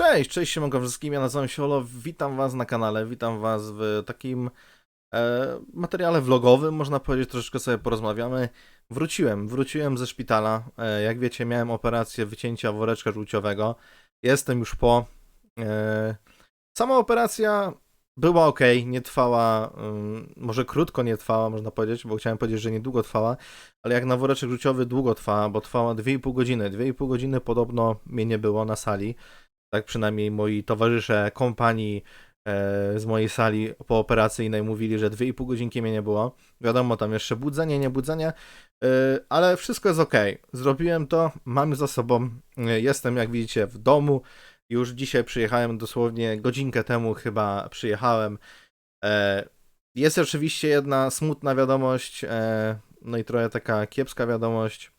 Cześć, cześć, siemanko wszystkim, ja nazywam się Olo, witam was na kanale, witam was w takim e, materiale vlogowym, można powiedzieć, troszeczkę sobie porozmawiamy. Wróciłem, wróciłem ze szpitala, e, jak wiecie miałem operację wycięcia woreczka żółciowego, jestem już po. E, sama operacja była ok, nie trwała, ym, może krótko nie trwała, można powiedzieć, bo chciałem powiedzieć, że niedługo trwała, ale jak na woreczek żółciowy długo trwała, bo trwała 2,5 godziny, 2,5 godziny podobno mnie nie było na sali, tak przynajmniej moi towarzysze kompanii e, z mojej sali pooperacyjnej mówili, że 2,5 godzinki mnie nie było. Wiadomo, tam jeszcze budzenie, nie budzenie, e, ale wszystko jest ok. Zrobiłem to, mam za sobą, e, jestem jak widzicie w domu. Już dzisiaj przyjechałem, dosłownie godzinkę temu chyba przyjechałem. Jest oczywiście jedna smutna wiadomość, no i trochę taka kiepska wiadomość.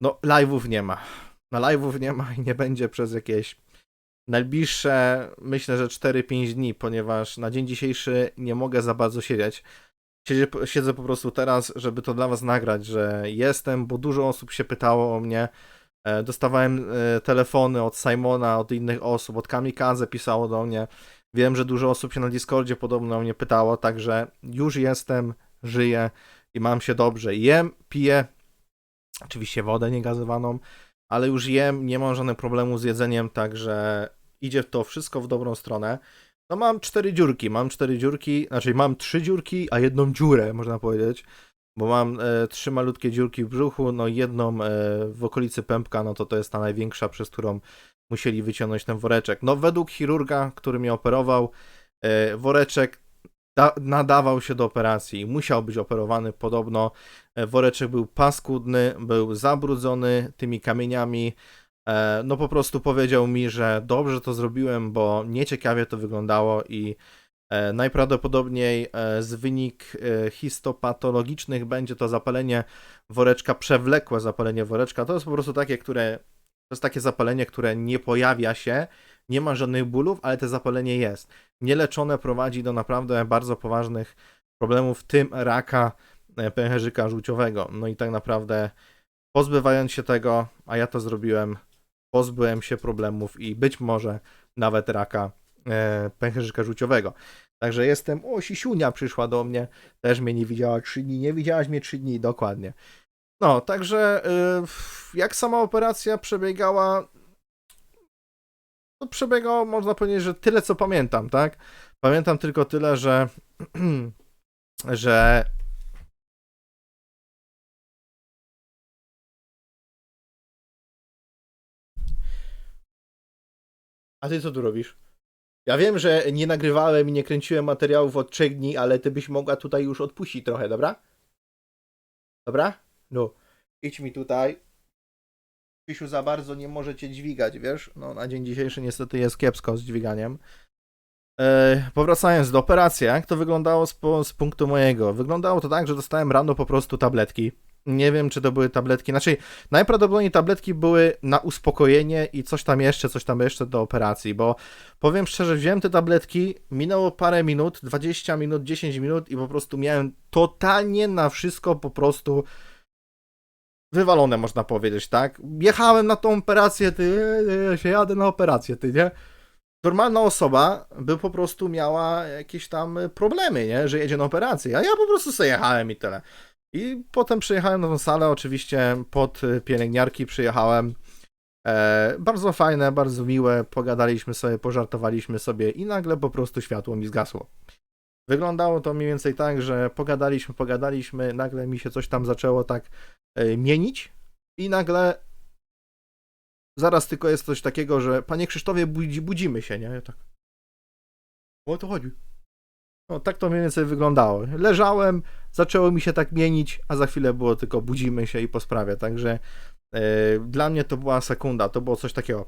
No, live'ów nie ma na live'ów nie ma i nie będzie przez jakieś najbliższe, myślę, że 4-5 dni, ponieważ na dzień dzisiejszy nie mogę za bardzo siedzieć. Siedzę, siedzę po prostu teraz, żeby to dla was nagrać, że jestem, bo dużo osób się pytało o mnie. E, Dostawałem e, telefony od Simona, od innych osób, od Kamikaze pisało do mnie. Wiem, że dużo osób się na Discordzie podobno o mnie pytało, także już jestem, żyję i mam się dobrze. Jem, piję, oczywiście wodę niegazowaną, ale już jem, nie mam żadnych problemów z jedzeniem, także idzie to wszystko w dobrą stronę. No mam cztery dziurki, mam cztery dziurki, znaczy mam trzy dziurki, a jedną dziurę, można powiedzieć, bo mam e, trzy malutkie dziurki w brzuchu, no jedną e, w okolicy pępka, no to to jest ta największa, przez którą musieli wyciągnąć ten woreczek. No według chirurga, który mnie operował, e, woreczek da, nadawał się do operacji, musiał być operowany podobno. E, Woreczek był paskudny, był zabrudzony tymi kamieniami. E, No po prostu powiedział mi, że dobrze to zrobiłem, bo nieciekawie to wyglądało i e, najprawdopodobniej z wynik histopatologicznych będzie to zapalenie woreczka, przewlekłe zapalenie woreczka. To jest po prostu takie, które to jest takie zapalenie, które nie pojawia się, nie ma żadnych bólów, ale to zapalenie jest. Nieleczone prowadzi do naprawdę bardzo poważnych problemów, w tym raka e, pęcherzyka żółciowego. No i tak naprawdę pozbywając się tego, a ja to zrobiłem, pozbyłem się problemów i być może nawet raka e, pęcherzyka żółciowego. Także jestem, o Sisiunia przyszła do mnie, też mnie nie widziała 3 dni, nie widziałaś mnie 3 dni, dokładnie. No, także y, jak sama operacja przebiegała, to przebiegało, można powiedzieć, że tyle co pamiętam, tak? Pamiętam tylko tyle, że że A ty co tu robisz? Ja wiem, że nie nagrywałem i nie kręciłem materiałów od trzech dni, ale ty byś mogła tutaj już odpuścić trochę, dobra? Dobra? No, idź mi tutaj. Pisiu za bardzo nie może cię dźwigać, wiesz? No, na dzień dzisiejszy niestety jest kiepsko z dźwiganiem. E, powracając do operacji, jak to wyglądało z, z punktu mojego? Wyglądało to tak, że dostałem rano po prostu tabletki. Nie wiem, czy to były tabletki. Znaczy, najprawdopodobniej tabletki były na uspokojenie i coś tam jeszcze, coś tam jeszcze do operacji, bo powiem szczerze, wziąłem te tabletki, minęło parę minut, 20 minut, 10 minut i po prostu miałem totalnie na wszystko po prostu wywalone, można powiedzieć, tak? Jechałem na tą operację, ty, ja się jadę na operację, ty, nie? Normalna osoba by po prostu miała jakieś tam problemy, nie? Że jedzie na operację, a ja po prostu sobie jechałem i tyle. I potem przyjechałem na tą salę, oczywiście pod pielęgniarki przyjechałem. E, bardzo fajne, bardzo miłe, pogadaliśmy sobie, pożartowaliśmy sobie i nagle po prostu światło mi zgasło. Wyglądało to mniej więcej tak, że pogadaliśmy, pogadaliśmy, nagle mi się coś tam zaczęło tak e, mienić i nagle zaraz tylko jest coś takiego, że panie Krzysztofie, budzi, budzimy się, nie? Ja tak. O to chodzi. No tak to mniej więcej wyglądało. Leżałem, zaczęło mi się tak mienić, a za chwilę było tylko budzimy się i po sprawie. Także e, dla mnie to była sekunda, to było coś takiego.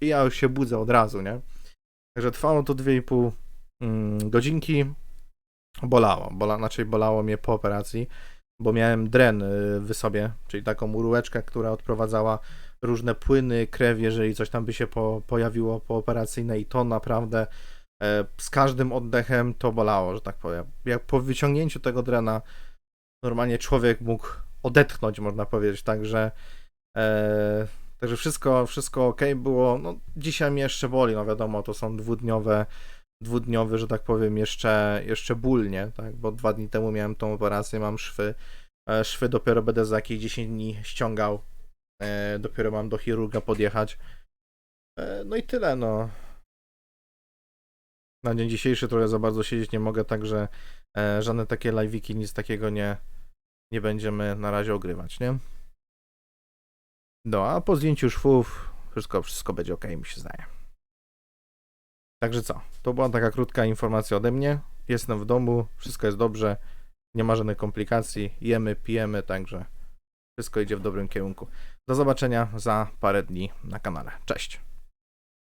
I ja już się budzę od razu, nie? Także trwało to 2,5 mm, godzinki. Bolało, bola, znaczy bolało mnie po operacji, bo miałem dren y, w sobie, czyli taką urułeczkę, która odprowadzała różne płyny, krew, jeżeli coś tam by się po, pojawiło po operacyjnej i to naprawdę e, z każdym oddechem to bolało, że tak powiem. Jak po wyciągnięciu tego drena normalnie człowiek mógł odetchnąć, można powiedzieć, także e, Także wszystko, wszystko ok było. No, dzisiaj mnie jeszcze boli, no wiadomo, to są dwudniowe, dwudniowy, że tak powiem, jeszcze, jeszcze ból, nie? Tak? Bo dwa dni temu miałem tą operację, mam szwy. E, Szwy dopiero będę za jakieś 10 dni ściągał. E, Dopiero mam do chirurga podjechać. E, No i tyle, no. Na dzień dzisiejszy trochę za bardzo siedzieć nie mogę, także żadne takie live'iki, nic takiego nie, nie będziemy na razie ogrywać, nie? No, a po zdjęciu szwów wszystko, wszystko będzie ok, mi się zdaje. Także co? To była taka krótka informacja ode mnie. Jestem w domu, wszystko jest dobrze, nie ma żadnych komplikacji, jemy, pijemy, także wszystko idzie w dobrym kierunku. Do zobaczenia za parę dni na kanale. Cześć!